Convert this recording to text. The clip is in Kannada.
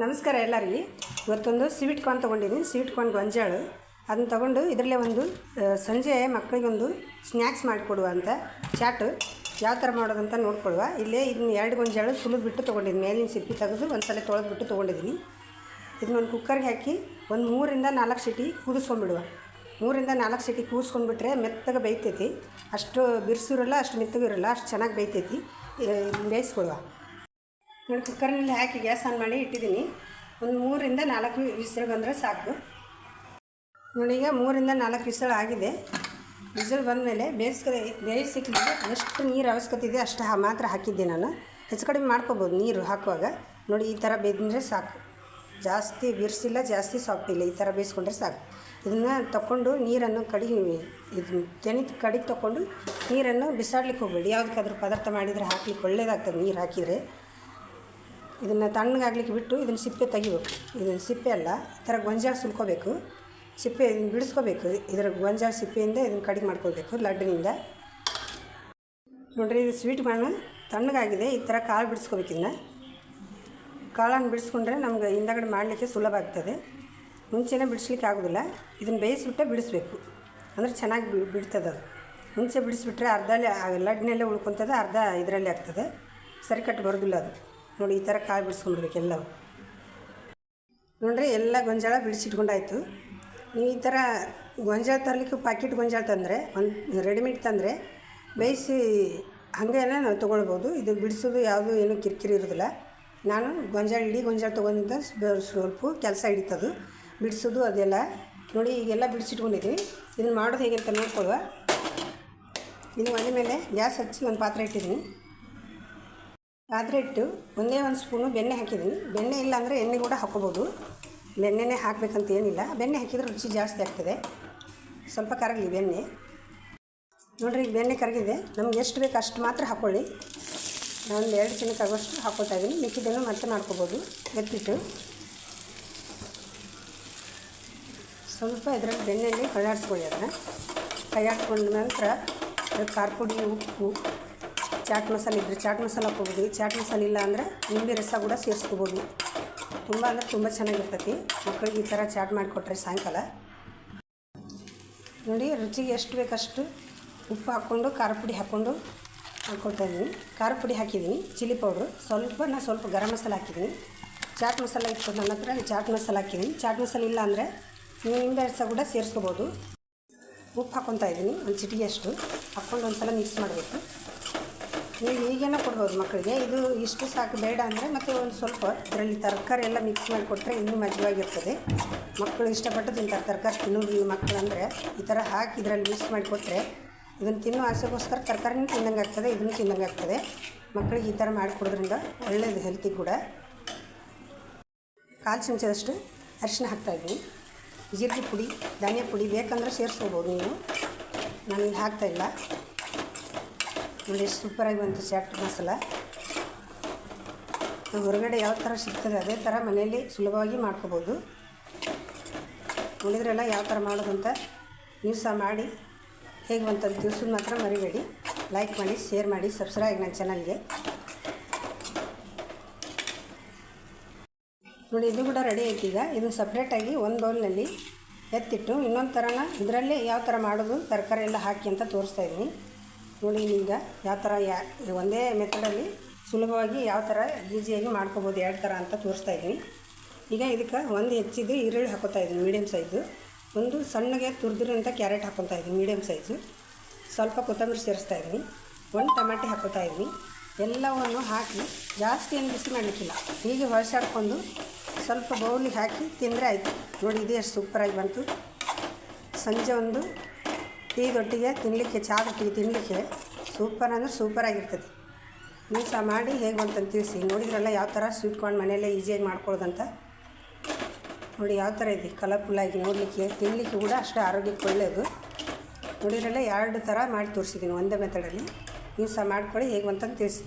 ನಮಸ್ಕಾರ ಎಲ್ಲರಿಗೆ ಇವತ್ತೊಂದು ಸ್ವೀಟ್ ಕಾರ್ನ್ ತೊಗೊಂಡಿದ್ದೀನಿ ಸ್ವೀಟ್ ಕಾರ್ನ್ ಗೊಂಜಾಳು. ಅದನ್ನ ತೊಗೊಂಡು ಇದರಲ್ಲೇ ಒಂದು ಸಂಜೆ ಮಕ್ಕಳಿಗೊಂದು ಸ್ನ್ಯಾಕ್ಸ್ ಮಾಡಿಕೊಡುವ ಅಂತ, ಚಾಟು. ಯಾವ ಥರ ಮಾಡೋದಂತ ನೋಡ್ಕೊಳುವ ಇಲ್ಲೇ ಇದನ್ನ ಎರಡು ಗೊಂಜಾಳು ಸುಲಿದು ಬಿಟ್ಟು ತೊಗೊಂಡಿದ್ದೀನಿ ಮೇಲಿನ ಸಿಪ್ಪಿ ತೆಗೆದು ಒಂದು ಸಲ ತೊಳೆದ್ಬಿಟ್ಟು ತೊಗೊಂಡಿದ್ದೀನಿ ಇದನ್ನ ಒಂದು ಕುಕ್ಕರ್ಗೆ ಹಾಕಿ ಒಂದು ಮೂರಿಂದ ನಾಲ್ಕು ಸಿಟಿ ಕೂದಿಸ್ಕೊಂಡ್ಬಿಡುವ. ಮೂರಿಂದ ನಾಲ್ಕು ಸಿಟಿ ಕೂಸ್ಕೊಂಡ್ಬಿಟ್ರೆ ಮೆತ್ತಗೆ ಬೇಯ್ತೈತಿ. ಅಷ್ಟು ಬಿರ್ಸಿರಲ್ಲ, ಅಷ್ಟು ಮೆತ್ತಗೂ ಇರಲ್ಲ ಅಷ್ಟು ಚೆನ್ನಾಗಿ ಬೇಯ್ತೈತಿ. ಬೇಯಿಸ್ಕೊಡುವ. ನೋಡಿ ಕುಕ್ಕರ್ನಲ್ಲಿ ಹಾಕಿ ಗ್ಯಾಸ್ ಆನ್ ಮಾಡಿ ಇಟ್ಟಿದ್ದೀನಿ. ಒಂದು ಮೂರಿಂದ ನಾಲ್ಕು ವಿಸಿಲ್ ಬಂದರೆ ಸಾಕು. ನೋಡಿ, ಈಗ ಮೂರಿಂದ ನಾಲ್ಕು ವಿಸಿಲ್ ಆಗಿದೆ. ವಿಸಲ್ ಬಂದಮೇಲೆ ಬೇಯಿಸ್ಕ ಬೇಯಿಸಿಕ್ಲಿಕ್ಕೆ ಎಷ್ಟು ನೀರು ಅವಶ್ಯಕತೆ ಇದೆ ಅಷ್ಟು ಮಾತ್ರ ಹಾಕಿದ್ದೆ ನಾನು. ಹೆಚ್ಚು ಕಡಿಮೆ ಮಾಡ್ಕೋಬೋದು ನೀರು ಹಾಕುವಾಗ. ನೋಡಿ, ಈ ಥರ ಬೇಯ್ದ್ರೆ ಸಾಕು. ಜಾಸ್ತಿ ಬಿರ್ಸಿಲ್ಲ, ಜಾಸ್ತಿ ಸಾಫ್ಟ್ ಇಲ್ಲ. ಈ ಥರ ಬೇಯಿಸ್ಕೊಂಡ್ರೆ ಸಾಕು. ಇದನ್ನು ತಗೊಂಡು ನೀರನ್ನು ಕಡಿಗೆ ಇದು ತೆನಿ ಕಡಿಗೆ ತಗೊಂಡು ನೀರನ್ನು ಬಿಸಾಡ್ಲಿಕ್ಕೆ ಹೋಗಬೇಡಿ. ಯಾವುದಕ್ಕಾದ್ರೂ ಪದಾರ್ಥ ಮಾಡಿದರೆ ಹಾಕ್ಲಿಕ್ಕೆ ಒಳ್ಳೇದಾಗ್ತದೆ ನೀರು ಹಾಕಿದರೆ. ಇದನ್ನು ತಣ್ಣಗಾಗ್ಲಿಕ್ಕೆ ಬಿಟ್ಟು ಇದನ್ನು ಸಿಪ್ಪೆ ತೆಗಿಬೇಕು. ಇದನ್ನು ಸಿಪ್ಪೆ ಅಲ್ಲ, ಈ ಥರ ಗೊಂಜಾಳ ಸುಲ್ಕೋಬೇಕು. ಸಿಪ್ಪೆ ಇದನ್ನ ಬಿಡಿಸ್ಕೋಬೇಕು. ಇದರ ಗೊಂಜಾಳ ಸಿಪ್ಪೆಯಿಂದ ಇದನ್ನು ಕಡಿಮೆ ಮಾಡ್ಕೊಳ್ಬೇಕು ಲಡ್ಡಿನಿಂದ. ನೋಡಿರಿ, ಇದು ಸ್ವೀಟ್ ಮಣ್ಣು ತಣ್ಣಗಾಗಿದೆ. ಈ ಥರ ಕಾಳು ಬಿಡಿಸ್ಕೋಬೇಕು ಇದನ್ನ. ಕಾಳನ್ನು ಬಿಡಿಸ್ಕೊಂಡ್ರೆ ನಮ್ಗೆ ಹಿಂದಗಡೆ ಮಾಡಲಿಕ್ಕೆ ಸುಲಭ ಆಗ್ತದೆ. ಮುಂಚೆನೇ ಬಿಡಿಸ್ಲಿಕ್ಕೆ ಆಗೋದಿಲ್ಲ. ಇದನ್ನು ಬೇಯಿಸ್ಬಿಟ್ಟೆ ಬಿಡಿಸ್ಬೇಕು. ಅಂದರೆ ಚೆನ್ನಾಗಿ ಬಿಡ್ತದೆ ಅದು. ಮುಂಚೆ ಬಿಡಿಸ್ಬಿಟ್ರೆ ಅರ್ಧ ಲಡ್ಡಿನಲ್ಲೇ ಉಳ್ಕೊತದೆ ಅರ್ಧ ಇದರಲ್ಲಿ ಆಗ್ತದೆ. ಸರಿ ಕಟ್ಟು ಬರೋದಿಲ್ಲ ಅದು. ನೋಡಿ, ಈ ಥರ ಕಾಳು ಬಿಡಿಸ್ಕೊಂಡ್ಬಿಡ್ಬೇಕು ಎಲ್ಲವು ನೋಡ್ರಿ, ಎಲ್ಲ ಗೊಂಜಾಳ ಬಿಡಿಸಿಟ್ಕೊಂಡಾಯ್ತು. ನೀವು ಈ ಥರ ಗೊಂಜಾಳ ತರಲಿಕ್ಕೆ ಪ್ಯಾಕೆಟ್ ಗೊಂಜಾಳ ತಂದರೆ ಒಂದು ರೆಡಿಮೇಡ್ ತಂದರೆ, ಬೇಯಿಸಿ ಹಾಗೇನೆ ನಾವು ತೊಗೊಳ್ಬೋದು. ಇದು ಬಿಡಿಸೋದು ಯಾವುದು ಏನೂ ಕಿರಿಕಿರಿ ಇರೋದಿಲ್ಲ. ನಾನು ಗೊಂಜಾಳ, ಇಡೀ ಗೊಂಜಾಳ ತೊಗೊಂಡಿದ್ದ ಸ್ವಲ್ಪ ಕೆಲಸ ಹಿಡಿತದು. ಬಿಡಿಸೋದು ಅದೆಲ್ಲ. ನೋಡಿ, ಈಗೆಲ್ಲ ಬಿಡಿಸಿಟ್ಕೊಂಡಿದ್ದೀನಿ ಇದನ್ನು ಮಾಡೋದು ಹೇಗೆ ಅಂತ ನೋಡ್ಕೊಳ್ಳುವ. ಇನ್ನು ಒಲೆ ಮೇಲೆ ಗ್ಯಾಸ್ ಹಚ್ಚಿ ಒಂದು ಪಾತ್ರೆ ಇಟ್ಟಿದ್ದೀನಿ. ಪಾತ್ರೆ ಇಟ್ಟು ಒಂದೇ ಒಂದು ಸ್ಪೂನು ಬೆಣ್ಣೆ ಹಾಕಿದ್ದೀನಿ. ಬೆಣ್ಣೆ ಇಲ್ಲ ಅಂದರೆ ಎಣ್ಣೆ ಕೂಡ ಹಾಕ್ಕೋಬೋದು. ಬೆಣ್ಣೆನೇ ಹಾಕಬೇಕಂತ ಏನಿಲ್ಲ. ಬೆಣ್ಣೆ ಹಾಕಿದ್ರೆ ರುಚಿ ಜಾಸ್ತಿ ಆಗ್ತದೆ. ಸ್ವಲ್ಪ ಕರಗಲಿ ಬೆಣ್ಣೆ. ನೋಡಿರಿ ಈಗ ಬೆಣ್ಣೆ ಕರಗಿದೆ. ನಮ್ಗೆ ಎಷ್ಟು ಬೇಕು ಅಷ್ಟು ಮಾತ್ರ ಹಾಕ್ಕೊಳ್ಳಿ ನಾನು ಎರಡು ಚಿನ್ನಕ್ಕೆ ಆಗೋಷ್ಟು ಹಾಕ್ಕೊಳ್ತಾ ಇದ್ದೀನಿ. ಮಿಕ್ಕಿದ್ದನ್ನು ಮತ್ತೆ ಮಾಡ್ಕೋಬೋದು. ಎತ್ತಿಟ್ಟು. ಸ್ವಲ್ಪ ಇದರಲ್ಲಿ ಬೆಣ್ಣೆಯಲ್ಲಿ ಕೈಯಾಡಿಸ್ಕೊಳ್ಳಿ ಅದನ್ನು. ಕೈಯಾಡಿಸ್ಕೊಂಡ ನಂತರ ಖಾರ ಪುಡಿ, ಉಪ್ಪು ಚಾಟ್ ಮಸಾಲೆ ಇದ್ದರೆ ಚಾಟ್ ಮಸಾಲೆ ಹಾಕ್ಕೋಬೋದು. ಚಾಟ್ ಮಸಾಲೆ ಇಲ್ಲ ಅಂದರೆ ನಿಂಬೆ ರಸ ಕೂಡ ಸೇರಿಸ್ಕೋಬೋದು. ತುಂಬ ಅಂದರೆ ತುಂಬ ಚೆನ್ನಾಗಿರ್ತೈತಿ. ಮಕ್ಕಳಿಗೆ ಈ ಥರ ಚಾಟ್ ಮಾಡಿಕೊಟ್ರೆ ಸಾಯಂಕಾಲ. ನೋಡಿ ರುಚಿಗೆ ಎಷ್ಟು ಬೇಕಷ್ಟು ಉಪ್ಪು ಹಾಕ್ಕೊಂಡು, ಖಾರ ಪುಡಿ ಹಾಕ್ಕೊಂಡು ಹಾಕ್ಕೊಳ್ತಾ ಇದ್ದೀನಿ. ಖಾರ ಪುಡಿ ಹಾಕಿದ್ದೀನಿ, ಚಿಲ್ಲಿ ಪೌಡ್ರು. ಸ್ವಲ್ಪ ನಾನು ಸ್ವಲ್ಪ ಗರಂ ಮಸಾಲೆ ಹಾಕಿದ್ದೀನಿ. ಚಾಟ್ ಮಸಾಲೆ ಇತ್ತು ನನ್ನ ಹತ್ರ ಚಾಟ್ ಮಸಾಲೆ ಹಾಕಿದ್ದೀನಿ. ಚಾಟ್ ಮಸಾಲೆ ಇಲ್ಲ ಅಂದರೆ ನೀವು ನಿಂಬೆ ರಸ ಕೂಡ ಸೇರಿಸ್ಕೋಬೋದು. ಉಪ್ಪು ಹಾಕ್ಕೊತಾ ಇದ್ದೀನಿ, ಒಂದು ಚಿಟಿಗೆಯಷ್ಟು ಹಾಕ್ಕೊಂಡು ಒಂದು ಸಲ ಮಿಕ್ಸ್ ಮಾಡಬೇಕು. ನೀವು ಈಗೇನೋ ಕೊಡ್ಬೋದು ಮಕ್ಕಳಿಗೆ. ಇದು ಇಷ್ಟು ಸಾಕು ಬೇಡ ಅಂದರೆ ಮತ್ತು ಒಂದು ಸ್ವಲ್ಪ ಇದರಲ್ಲಿ ತರಕಾರಿ ಎಲ್ಲ ಮಿಕ್ಸ್ ಮಾಡಿ ಕೊಟ್ಟರೆ ಇನ್ನೂ ಮಜವಾಗಿರ್ತದೆ. ಮಕ್ಕಳು ಇಷ್ಟಪಟ್ಟು ತಿಂತಾರೆ ತರಕಾರಿ ತಿನ್ನೋದಿಲ್ಲ ಮಕ್ಕಳು ಅಂದರೆ. ಈ ಥರ ಹಾಕಿ ಇದರಲ್ಲಿ ಮಿಕ್ಸ್ ಮಾಡಿ ಕೊಟ್ಟರೆ ಇದನ್ನು ತಿನ್ನೋ ಆಸೆಗೋಸ್ಕರ ತರಕಾರಿನೂ ತಿಂದಂಗೆ ಆಗ್ತದೆ, ಇದನ್ನು ತಿಂದಂಗೆ ಆಗ್ತದೆ. ಮಕ್ಕಳಿಗೆ ಈ ಥರ ಮಾಡಿಕೊಡೋದ್ರಿಂದ ಒಳ್ಳೆಯದು ಹೆಲ್ತಿ ಕೂಡ. ಕಾಲು ಚಮಚದಷ್ಟು ಅರಿಶಿನ ಹಾಕ್ತಾಯಿದ್ದೀನಿ ಜೀರಿಗೆ ಪುಡಿ, ಧಾನ್ಯ ಪುಡಿ ಬೇಕಂದ್ರೆ ಸೇರಿಸ್ಕೋಬೋದು ನೀವು. ನಾನು ಇಲ್ಲಿ. ಹಾಕ್ತಾಯಿಲ್ಲ ನೋಡಿ ಸೂಪರಾಗಿ ಬಂತು ಚಾಟ್ ಮಸಾಲ. ಹೊರಗಡೆ ಯಾವ ಥರ ಸಿಗ್ತದೆ ಅದೇ ಥರ ಮನೆಯಲ್ಲಿ ಸುಲಭವಾಗಿ ಮಾಡ್ಕೋಬೋದು. ನೋಡಿದ್ರೆಲ್ಲ ಯಾವ ಥರ ಮಾಡೋದಂತ ನೀವು ಸಹ ಮಾಡಿ. ಹೇಗೆ ಬಂತಂದು ತಿಳಿಸೋದು ಮಾತ್ರ ಮರಿಬೇಡಿ. ಲೈಕ್ ಮಾಡಿ ಶೇರ್ ಮಾಡಿ ಸಬ್ಸ್ಕ್ರೈಬ್ ನನ್ನ ಚಾನಲ್ಗೆ ನೋಡಿ, ಇದು ಕೂಡ ರೆಡಿ ಐತಿ ಈಗ. ಇದನ್ನು ಸಪ್ರೇಟಾಗಿ ಒಂದು ಬೌಲ್ನಲ್ಲಿ ಎತ್ತಿಟ್ಟು ಇನ್ನೊಂದು ಥರನ ಇದರಲ್ಲೇ ಯಾವ ಥರ ಮಾಡೋದು ತರಕಾರಿ ಎಲ್ಲ ಹಾಕಿ ಅಂತ ತೋರಿಸ್ತಾ ಇದ್ದೀನಿ. ನೋಡಿ ಈಗ ಯಾವ ಥರ ಯಾ, ಒಂದೇ ಮೆಥಡಲ್ಲಿ ಸುಲಭವಾಗಿ ಯಾವ ಥರ ಈಸಿಯಾಗಿ ಮಾಡ್ಕೋಬೋದು, ಎರಡು ಥರ ಅಂತ ತೋರಿಸ್ತಾ ಇದ್ದೀನಿ. ಈಗ ಇದಕ್ಕೆ ಒಂದು ಹೆಚ್ಚಿದ್ದು ಈರುಳ್ಳಿ ಹಾಕೋತಾ ಇದ್ದೀನಿ ಮೀಡಿಯಮ್ ಸೈಜು ಒಂದು ಸಣ್ಣಗೆ ತುರಿದಿರೋಂಥ ಕ್ಯಾರೆಟ್ ಹಾಕೊತಾ ಇದ್ದೀನಿ ಮೀಡಿಯಮ್ ಸೈಜು ಸ್ವಲ್ಪ ಕೊತ್ತಂಬರಿ ಸೇರಿಸ್ತಾ ಇದ್ದೀನಿ. ಒಂದು ಟಮಾಟೆ ಹಾಕೋತಾ ಇದ್ದೀನಿ. ಎಲ್ಲವನ್ನು ಹಾಕಿ ಜಾಸ್ತಿ ಏನು ಬಿಸಿ ಮಾಡಲಿಕ್ಕಿಲ್ಲ. ಹೀಗೆ ಹೊಳಸಾಡ್ಕೊಂಡು ಸ್ವಲ್ಪ ಬೌಲಿಗೆ ಹಾಕಿ ತಿಂದರೆ ಆಯಿತು. ನೋಡಿ, ಇದು ಎಷ್ಟು ಸೂಪರಾಗಿ ಬಂತು. ಸಂಜೆ ಒಂದು ಟೀದೊಟ್ಟಿಗೆ ತಿನ್ನಲಿಕ್ಕೆ ಚಾದೊಟ್ಟಿಗೆ ತಿನ್ನಲಿಕ್ಕೆ ಸೂಪರ್ ಅಂದರೆ ಸೂಪರಾಗಿರ್ತದೆ ನೀವು ಸಹ ಮಾಡಿ ಹೇಗೆ ಬಂತಂತ ತಿಳಿಸಿ. ನೋಡಿದ್ರಲ್ಲ ಯಾವ ಥರ ಸ್ವೀಟ್ ಕಾರ್ನ್ ಮನೆಯಲ್ಲೇ ಈಸಿಯಾಗಿ ಮಾಡ್ಕೊಳ್ಳೋದಂತ? ನೋಡಿ ಯಾವ ಥರ ಇದೆ. ಕಲರ್ಫುಲ್ಲಾಗಿ ನೋಡಲಿಕ್ಕೆ ತಿನ್ನಲಿಕ್ಕೆ ಕೂಡ ಅಷ್ಟೇ ಆರೋಗ್ಯಕ್ಕೆ ಒಳ್ಳೆಯದು ನೋಡಿದ್ರಲ್ಲ ಎರಡು ಥರ ಮಾಡಿ ತೋರಿಸಿದ್ದೀನಿ ಒಂದೇ ಮೆಥಡಲ್ಲಿ ನೀವು ಸಹ ಮಾಡ್ಕೊಳ್ಳಿ ಹೇಗೆ ಬಂತಂತ ತಿಳಿಸಿ.